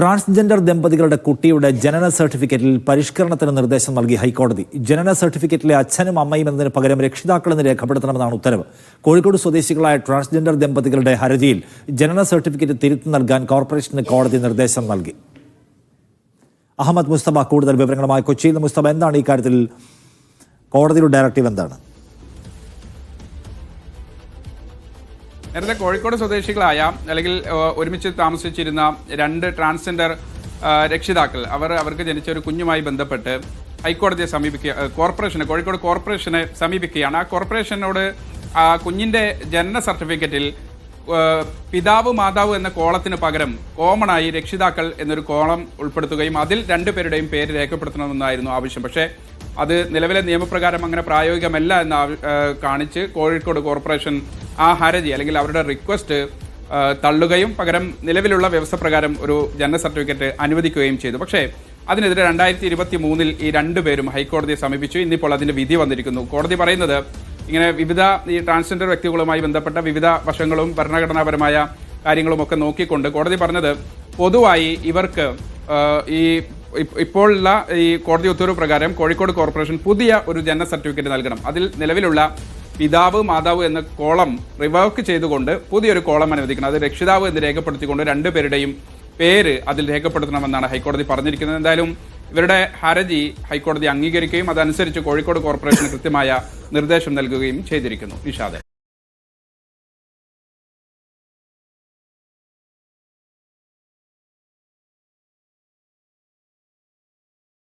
Transgender ദമ്പതികളുടെ കുട്ടിയുടെ ജനന സർട്ടിഫിക്കറ്റിൽ പരിഷ്കരണത്തിന് നിർദ്ദേശം നൽകി ഹൈക്കോടതി. ജനന സർട്ടിഫിക്കറ്റിലെ അച്ഛനും അമ്മയും എന്നതിന് പകരം രക്ഷിതാക്കളെന്ന് രേഖപ്പെടുത്തണമെന്നാണ് ഉത്തരവ്. കോഴിക്കോട് സ്വദേശികളായ ട്രാൻസ്ജെൻഡർ ദമ്പതികളുടെ ഹർജിയിൽ ജനന സർട്ടിഫിക്കറ്റ് തിരുത്തി നൽകാൻ കോർപ്പറേഷന് കോടതി നിർദ്ദേശം നൽകി. അഹമ്മദ് മുസ്തഫ കൂടുതൽ വിവരങ്ങളുമായി കൊച്ചിയിൽ മുസ്തഫ. എന്താണ് ഈ കാര്യത്തിൽ കോടതിയുടെ ഡയറക്റ്റീവ് എന്താണ്? നേരത്തെ കോഴിക്കോട് സ്വദേശികളായ അല്ലെങ്കിൽ ഒരുമിച്ച് താമസിച്ചിരുന്ന രണ്ട് ട്രാൻസ്ജെൻഡർ രക്ഷിതാക്കൾ അവർ അവർക്ക് ജനിച്ച ഒരു കുഞ്ഞുമായി ബന്ധപ്പെട്ട് ഹൈക്കോടതിയെ സമീപിക്കുക കോർപ്പറേഷനെ കോഴിക്കോട് കോർപ്പറേഷനെ സമീപിക്കുകയാണ്. ആ കോർപ്പറേഷനോട് ആ കുഞ്ഞിന്റെ ജനന സർട്ടിഫിക്കറ്റിൽ പിതാവ് മാതാവ് എന്ന കോളത്തിന് പകരം കോമണായി രക്ഷിതാക്കൾ എന്നൊരു കോളം ഉൾപ്പെടുത്തുകയും അതിൽ രണ്ടുപേരുടെയും പേര് രേഖപ്പെടുത്തണമെന്നായിരുന്നു ആവശ്യം. പക്ഷേ അത് നിലവിലെ നിയമപ്രകാരം അങ്ങനെ പ്രായോഗികമല്ല എന്ന് കാണിച്ച് കോഴിക്കോട് കോർപ്പറേഷൻ ആ ഹർജി അല്ലെങ്കിൽ അവരുടെ റിക്വസ്റ്റ് തള്ളുകയും പകരം നിലവിലുള്ള വ്യവസ്ഥ പ്രകാരം ഒരു ജനന സർട്ടിഫിക്കറ്റ് അനുവദിക്കുകയും ചെയ്തു. പക്ഷേ അതിനെതിരെ രണ്ടായിരത്തി ഇരുപത്തി മൂന്നിൽ ഈ രണ്ടുപേരും ഹൈക്കോടതിയെ സമീപിച്ചു. ഇന്നിപ്പോൾ അതിന്റെ വിധി വന്നിരിക്കുന്നു. കോടതി പറയുന്നത് ഇങ്ങനെ വിവിധ ഈ ട്രാൻസ്ജെൻഡർ വ്യക്തികളുമായി ബന്ധപ്പെട്ട വിവിധ വശങ്ങളും ഭരണഘടനാപരമായ കാര്യങ്ങളുമൊക്കെ നോക്കിക്കൊണ്ട് കോടതി പറഞ്ഞത് പൊതുവായി ഇവർക്ക് ഈ ഇപ്പ- ഇപ്പോഴുള്ള ഈ കോടതി ഉത്തരവ് പ്രകാരം കോഴിക്കോട് കോർപ്പറേഷൻ പുതിയ ഒരു ജനന സർട്ടിഫിക്കറ്റ് നൽകണം. അതിൽ നിലവിലുള്ള പിതാവ് മാതാവ് എന്ന കോളം റിവോക്ക് ചെയ്തുകൊണ്ട് പുതിയൊരു കോളം അനുവദിക്കണം. അത് രക്ഷിതാവ് എന്ന് രേഖപ്പെടുത്തിക്കൊണ്ട് രണ്ടുപേരുടെയും പേര് അതിൽ രേഖപ്പെടുത്തണമെന്നാണ് ഹൈക്കോടതി പറഞ്ഞിരിക്കുന്നത്. എന്തായാലും ഇവരുടെ ഹർജി ഹൈക്കോടതി അംഗീകരിക്കുകയും അതനുസരിച്ച് കോഴിക്കോട് കോർപ്പറേഷന് കൃത്യമായ നിർദ്ദേശം നൽകുകയും ചെയ്തിരിക്കുന്നു. നിഷാദ്